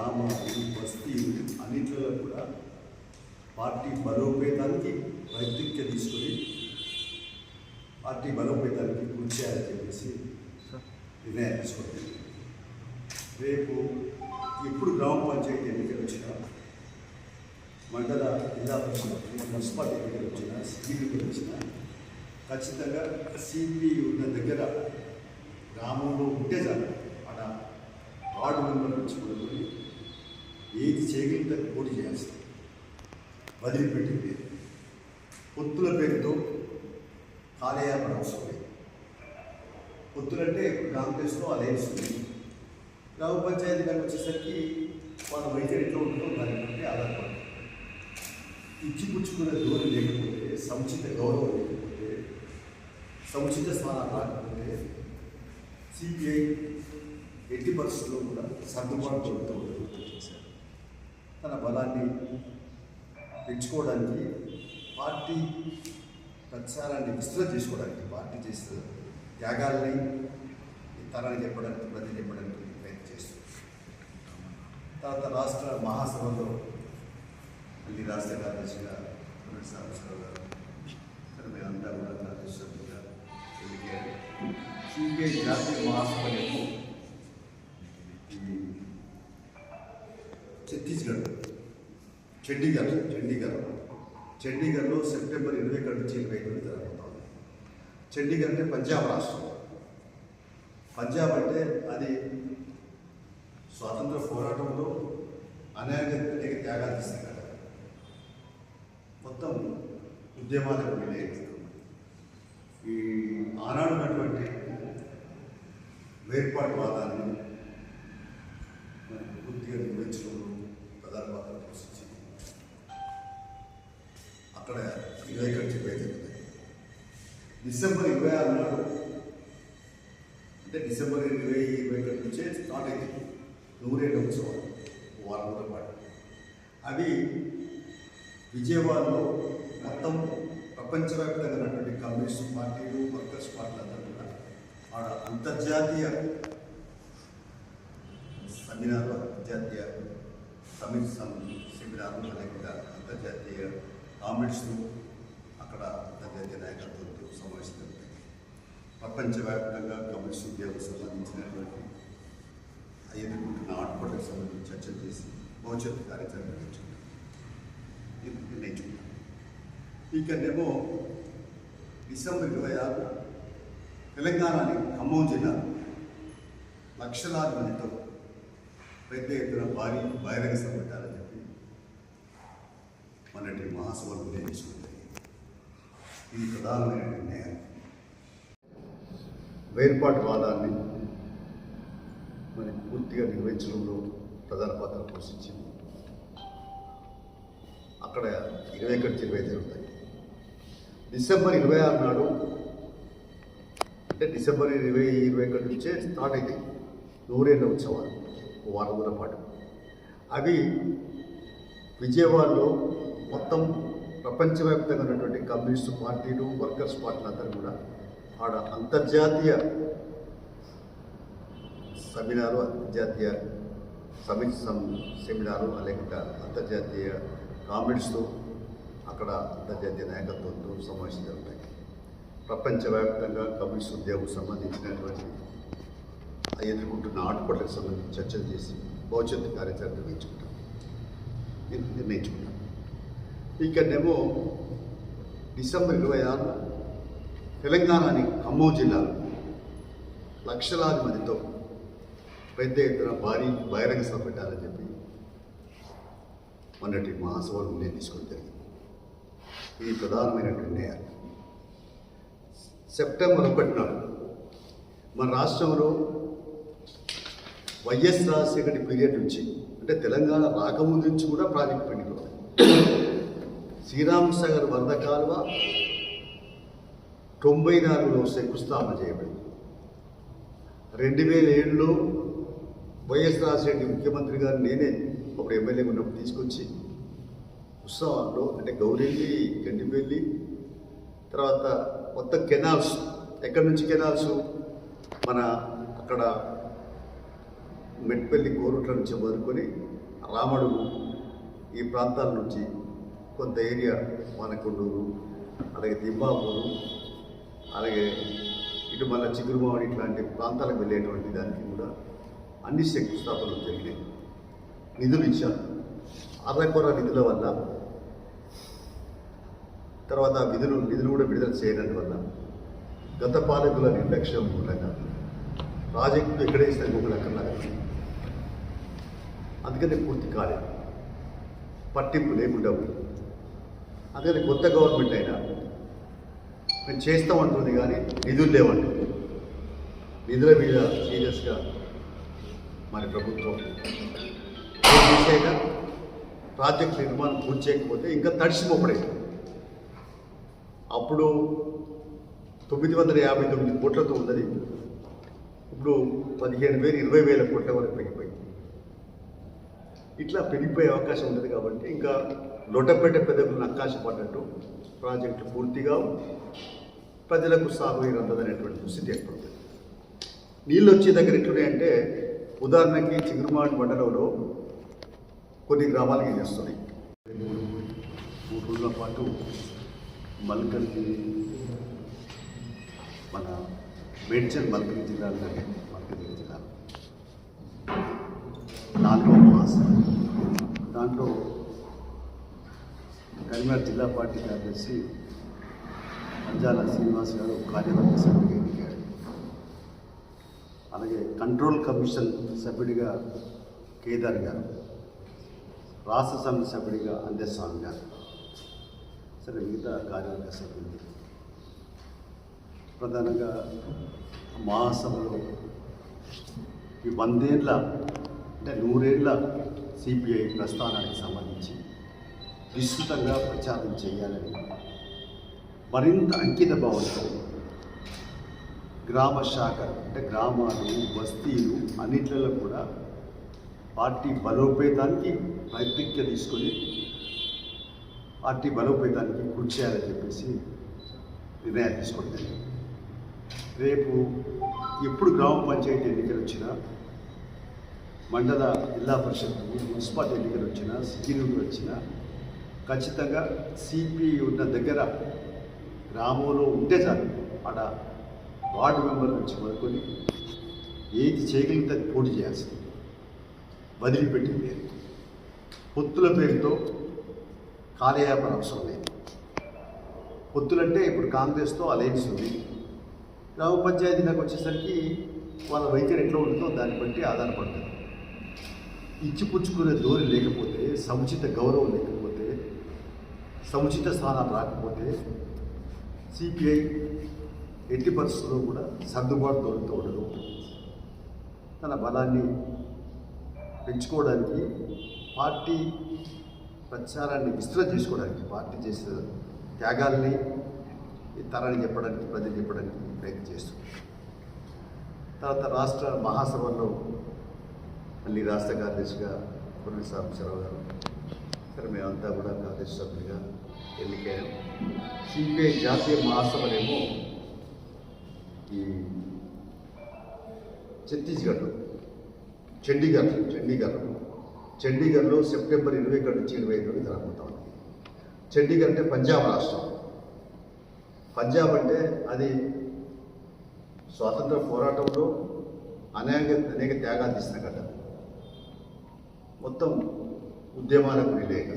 గ్రామ శాఖ అంటే గ్రామ బస్తీ అన్నింటిలో కూడా పార్టీ బలోపేతానికి వైద్యుక్య తీసుకొని పార్టీ బలోపేతానికి కృషి చేయాలని చెప్పేసి నిర్ణయం తీసుకుంటుంది రేపు ఎప్పుడు గ్రామ పంచాయతీ ఎన్నికలు వచ్చినా మండల జిల్లా పరిషత్ మున్సిపాలిటీ ఎన్నికలు వచ్చినా ఎన్నికలు వచ్చినా ఖచ్చితంగా సిపి ఉన్న దగ్గర గ్రామంలో ఉంటే చాలు. ఆడ వార్డు మెంబర్ నుంచి మొదలుకొని ఏది చేయగలిగితే అది పోటీ చేయాల్సింది. వదిలిపెట్టింది. పొత్తుల పేరుతో కాలయాపన అవసరం లేదు. పొత్తులంటే కాంగ్రెస్లో అలయన్స్ ఉంది గ్రామ పంచాయతీ కానీ వచ్చేసరికి వాళ్ళ వైద్యం ఎట్లా ఉంటుందో దాన్ని బట్టి ఆధారపడి ఇచ్చిపుచ్చుకునే ధోరణి లేకపోతే సముచిత గౌరవం లేకపోతే సముచిత స్థానాలు రాకపోతే సిబిఐ ఎట్టి పరిస్థితుల్లో కూడా సర్దుబాటు జరుగుతూ చేశారు తన బలాన్ని పెంచుకోవడానికి పార్టీ ప్రచారాన్ని విస్తృత చేసుకోవడానికి పార్టీ చేసిన త్యాగాల్ని ఈ తరానికి చెప్పడానికి ప్రజలు చెప్పడానికి ప్రయత్నం చేస్తుంది తర్వాత రాష్ట్ర మహాసభలో మళ్ళీ రాష్ట్ర కార్యదర్శిగా పునర్ సాంబశ్వరరావు గారు ఇక్కడ మేమంతా కూడా కార్యదర్శులుగా ఎన్నికయ్యారు సిపిఐ జాతీయ మహాసభలకు ఛత్తీస్గఢ్ చండీగఢ్ చండీగఢ్. చండీగఢ్లో సెప్టెంబర్ ఇరవై ఒకటి నుంచి ఇరవై ఎనిమిది జరగబోతోంది. చండీగఢ్ అంటే పంజాబ్ రాష్ట్రం. పంజాబ్ అంటే అది స్వాతంత్ర పోరాటంలో అనేక అనేక త్యాగాలు చేసిన కదా. మొత్తం ఉద్యమాలకు వెళ్ళేది ఈ ఆనాడు ఉన్నటువంటి వేర్పాటు వాదాన్ని పూర్తిగా నిర్వహించడంలో ప్రధాన పాత్ర పోషించింది అక్కడ ఇరవై ఖర్చు చెప్పేది డిసెంబర్ ఇరవై ఆరు నాడు అంటే డిసెంబర్ ఇరవై ఇరవై ఒకటి నుంచే స్టార్ట్ అయింది నూరేళ్ళ ఉత్సవం వారం రోజుల పాటు. అవి విజయవాడలో మొత్తం ప్రపంచవ్యాప్తంగా ఉన్నటువంటి కమ్యూనిస్ట్ పార్టీలు వర్కర్స్ పార్టీలు అందరూ కూడా ఆడ అంతర్జాతీయ సెమినార్లు అంతర్జాతీయ సమిట్ సెమినార్లు అనేక అంతర్జాతీయ కామెంట్స్ను అక్కడ అంతర్జాతీయ నాయకత్వంతో సమావేశం జరుగుతాయి ప్రపంచవ్యాప్తంగా కమ్యూనిస్ట్ ఉద్యోగం సంబంధించినటువంటి ఎదుర్కొంటున్న ఆటపాటలకు సంబంధించి చర్చలు చేసి భవిష్యత్తు కార్యాచరణ నిర్వహించుకుంటాం ఇది నిర్ణయించుకుంటాం ఇక్కడేమో డిసెంబర్ ఇరవై ఆరు తెలంగాణని ఖమ్మం జిల్లా లక్షలాది మందితో పెద్ద ఎత్తున భారీ బహిరంగ సభ పెట్టాలని మొన్నటి మహాసభలు నిర్ణయించుకుంటాయి ఇది ప్రధానమైన నిర్ణయం వేర్పాటు వాదాన్ని మరి పూర్తిగా నిర్వహించడంలో ప్రధాన పాత్ర పోషించింది. అక్కడ ఇరవై ఒకటి ఇరవై జరుగుతాయి. డిసెంబర్ ఇరవై ఆరు నాడు అంటే డిసెంబర్ ఇరవై ఇరవై ఒకటి నుంచే స్టార్ట్ అవుతాయి నూరేళ్ళ ఉత్సవాలు ఓ వారం రోజుల పాటు. అవి విజయవాడలో మొత్తం ప్రపంచవ్యాప్తంగా ఉన్నటువంటి కమ్యూనిస్టు పార్టీలు వర్కర్స్ పార్టీలు అందరూ కూడా ఆడ అంతర్జాతీయ సెమినారు అంతర్జాతీయ సమిట్ సం- సెమినారు లేకుంటే అంతర్జాతీయ కామెంట్స్తో అక్కడ అంతర్జాతీయ నాయకత్వంతో సమావేశం జరుగుతాయి. ప్రపంచవ్యాప్తంగా కమ్యూనిస్ట్ ఉద్యోగం సంబంధించినటువంటి ఎదుర్కొంటున్న ఆటుపట్లకు సంబంధించి చర్చలు చేసి భవిష్యత్తు కార్యాచరణ నిర్ణయించుకుంటాం. నిర్ణయించుకుంటాం. ఇక్కడనేమో డిసెంబర్ ఇరవై ఆరులో తెలంగాణని ఖమ్మం జిల్లాలో లక్షలాది మందితో పెద్ద ఎత్తున భారీ బహిరంగ సభ పెట్టాలని చెప్పి మొన్నటి మహాసభలు నేను తీసుకోవడం జరిగింది. ఇది ప్రధానమైనటువంటి నిర్ణయాలు. సెప్టెంబర్ ఒకటి నాడు మన రాష్ట్రంలో వైఎస్ రాజశేఖరి పీరియడ్ నుంచి అంటే తెలంగాణ రాకముందు నుంచి కూడా ప్రాజెక్ట్ పెండింగ్ ఉంది శ్రీరామ్ సాగర్ వరద కాలువ తొంభై నాలుగులో శంకుస్థాపన చేయబడింది. రెండు వేల ఏడులో వైఎస్ రాజశేఖర ముఖ్యమంత్రి గారు నేనే అప్పుడు ఎమ్మెల్యే ఉన్నప్పుడు తీసుకొచ్చి ఉత్సవాల్లో అంటే గౌరెల్లి గండిపల్లి తర్వాత మొత్తం కెనాల్స్ ఎక్కడి నుంచి కెనాల్స్? మన అక్కడ మెట్పల్లి కోరుట్ల నుంచి మొదలుకొని రామడు ఈ ప్రాంతాల నుంచి కొంత ఏరియా మనకుండూరు అలాగే దింబాపూరు అలాగే ఇటు మళ్ళీ చిగురుమావడి ఇట్లాంటి ప్రాంతాలకు వెళ్ళేటువంటి దానికి కూడా అన్ని శంకుస్థాపనలు జరిగినాయి నిధులు ఇచ్చారు. అర్రకొర నిధుల వల్ల తర్వాత విధులు నిధులు కూడా విడుదల చేయడం వల్ల గత పాలకుల నిర్లక్ష్యం మూలంగా ప్రాజెక్టులు ఎక్కడ వేసిన గూగుల్ అక్కడ అందుకని పూర్తి కాలేదు. పట్టింపు లేకుండా అందుకని కొత్త గవర్నమెంట్ అయినా. మేము చేస్తామంటుంది కానీ నిధులు లేవంటుంది నిధుల మీద సీరియస్గా మరి ప్రభుత్వం ఏం చేసాక ప్రాజెక్ట్ నిర్మాణం పూర్తి చేయకపోతే ఇంకా తడిసిపోపడే అప్పుడు తొమ్మిది వందల యాభై తొమ్మిది కోట్లతో ఉన్నది. ఇప్పుడు పదిహేను వేలు ఇరవై వేల కోట్ల వరకు పెరిగిపోయింది. ఇట్లా పెరిగిపోయే అవకాశం ఉంటుంది కాబట్టి ఇంకా లొట్టపేట పెద్దలకు అవకాశం పడ్డట్టు ప్రాజెక్టు పూర్తిగా ప్రజలకు సాగునీరు అందదనేటువంటి స్థితి ఏర్పడుతుంది. నీళ్ళు వచ్చే దగ్గర ఎట్లున్నాయంటే ఉదాహరణకి చిగురుమాడి మండలంలో కొన్ని గ్రామాలకి ఇది వస్తున్నాయి మూడు మూడు రోజుల పాటు మల్కల్లి మన మేడ్చల్ మల్కల్ జిల్లాలో మల్కల్ జిల్లాలో. నాలుగవ మాసం దాంట్లో కరీంనగర్ జిల్లా పార్టీ కార్యదర్శి అంజాల శ్రీనివాస్ గారు కార్యవర్గ సభ్యుడిగా ఎన్నికారు అలాగే కంట్రోల్ కమిషన్ సభ్యుడిగా కేదార్ గారు రాష్ట్ర సమితి సభ్యుడిగా అందేస్వామి గారు. సరే మిగతా కార్యవర్గ సభ్యులు. ప్రధానంగా మహాసభలో ఈ వందేళ్ళ అంటే నూరేళ్ళ సిపిఐ ప్రస్థానానికి సంబంధించి విస్తృతంగా ప్రచారం చేయాలని మరింత అంకిత భావంతో గ్రామ శాఖ అంటే గ్రామాలు బస్తీలు అన్నిట్లలో కూడా పార్టీ బలోపేతానికి ప్రతిజ్ఞ తీసుకొని పార్టీ బలోపేతానికి కృషి చేయాలని చెప్పేసి నిర్ణయాలు తీసుకుంటాను రేపు ఎప్పుడు గ్రామ పంచాయతీ ఎన్నికలు వచ్చినా మండల జిల్లా పరిషత్ మున్సిపాలిటీ ఎన్నికలు వచ్చినా నుండి వచ్చినా ఖచ్చితంగా సిపి ఉన్న దగ్గర గ్రామంలో ఉంటే చాలు. ఆడ వార్డు మెంబర్ నుంచి మొదలుకొని ఏది చేయగలిగితే అది పోటీ చేయాల్సింది. వదిలిపెట్టింది లేదు. పొత్తుల పేరుతో కార్యయాపన అవసరం లేదు. పొత్తులంటే ఇప్పుడు కాంగ్రెస్తో అలయన్స్ ఉంది. గ్రామ పంచాయతీలకు వచ్చేసరికి వాళ్ళ వైఖరి ఎట్లా ఉంటుందో దాన్ని బట్టి ఆధారపడుతుంది. ఇచ్చిపుచ్చుకునే ధోరణి లేకపోతే సముచిత గౌరవం లేకపోతే సముచిత స్థానాలు రాకపోతే సిపిఐ ఎట్టి పరిస్థితుల్లో కూడా సర్దుబాటు దొరుకుతూ ఉండదు. తన బలాన్ని పెంచుకోవడానికి పార్టీ ప్రచారాన్ని విస్తృత చేసుకోవడానికి పార్టీ చేసిన త్యాగాల్ని తరాన్ని చెప్పడానికి ప్రజలు చెప్పడానికి ప్రయత్నం చేస్తుంది. తర్వాత రాష్ట్ర మహాసభలో మళ్ళీ రాష్ట్ర కార్యదర్శిగా పురుగు సాంబశివరావు గారు సరే మేమంతా కూడా కాంగ్రెస్ సభ్యులుగా ఎన్నికయ్యాం సిపిఐ జాతీయ మహాసభలేమో ఈ ఛత్తీస్గఢ్ చండీగఢ్ చండీగఢ్ చండీగఢ్లో సెప్టెంబర్ ఇరవై ఒకటి నుంచి ఇరవై ఐదు జరగబోతా ఉంది. చండీగఢ్ అంటే పంజాబ్ రాష్ట్రం. పంజాబ్ అంటే అది స్వాతంత్ర పోరాటంలో అనేక అనేక త్యాగాలు తీసిన కదా మొత్తం ఉద్యమాలకు రిలేట్